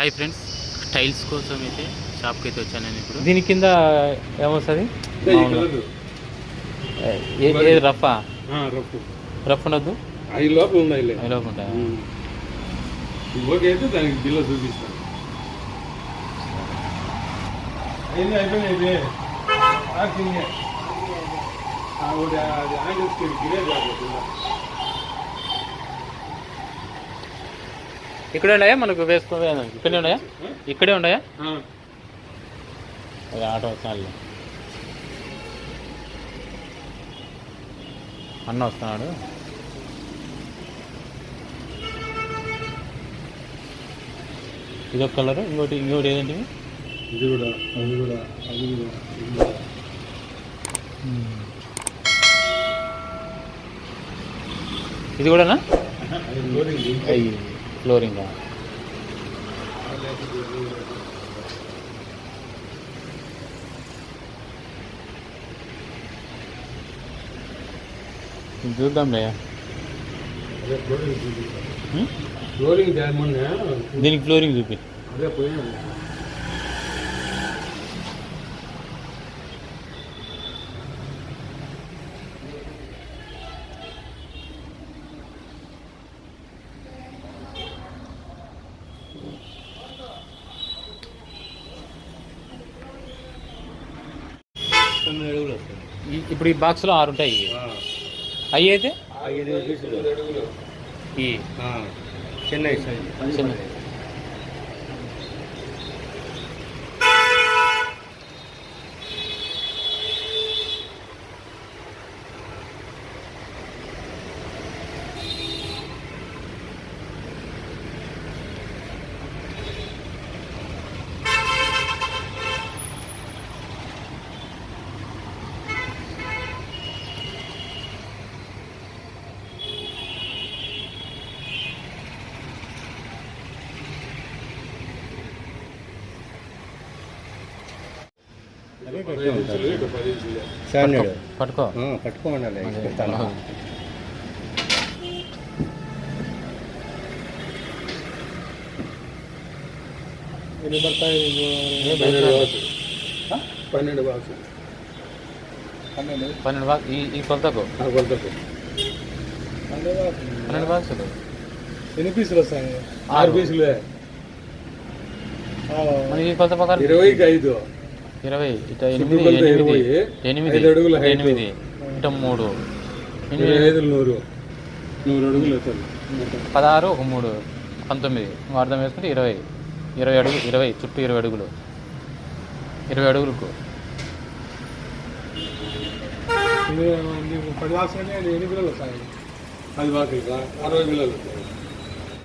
Hi friends tiles కోసం అయితే షాప్కి అయితే వచ్చాను నేను ఇప్పుడు. దీని కింద ఏమొస్తుంది. ఏది రఫా ఆ, రఫ్ ఉండొద్దు? ఉన్నాయి లోపు ఉంటాయా? ఓకే అయితే దానికి బిల్లు చూపిస్తాను అయింది అయిపోయింది అది ఆంజల్ జాగ్రత్త కింద. ఇక్కడే ఉన్నాయా? మనకు వేసుకో ఇక్కడే ఉన్నాయా? ఇక్కడే ఉన్నాయా? అది ఆటో చాలు అన్న వస్తున్నాడు. ఇదొక కలర్? ఇంకోటి ఇంకోటి ఏదంటే ఇది? కూడా అది కూడా అది కూడా ఇది కూడా. ఇది కూడానా. అయ్యి. ఫ్లోరింగ్. చూద్దాంలే దీనికి ఫ్లోరింగ్ చూపి. తొమ్మిది అడుగులు వస్తుంది ఈ- ఇప్పుడు ఈ బాక్స్లో ఆరు ఉంటాయి. అవి అయితే ఐదు ఈ. చెన్నై సైజ్ చిన్న. పట్టుకో. పట్టుకోమన్నాలి ఎన్ని పడతాయి? పన్నెండు బాక్స్ పన్నెండు బాక్స్ పన్నెండు? బాక్స్ ఈ ఈ కొలతకు? కొలతకు. పన్నెండు బాక్సులు. ఎన్ని పీసులు వస్తాయి? ఆరు పీసులే. మరి ఈ కొలత ప్రకారం ఇరవైకి ఐదు. ఇరవై ఇట ఎనిమిది ఎనిమిది ఎనిమిది అడుగుల. ఎనిమిది ఇట మూడు. నూరు. నూరు అడుగులు పదహారు ఒక మూడు పంతొమ్మిది. ఇంకో అర్థం వేసుకుంటే ఇరవై. ఇరవై అడుగు ఇరవై చుట్టూ ఇరవై అడుగులు. ఇరవై అడుగులకు. పది బాక్స్ అంటే ఎన్ని పిల్లలు వస్తాయి. పది బాక్స్ అరవై పిల్లలు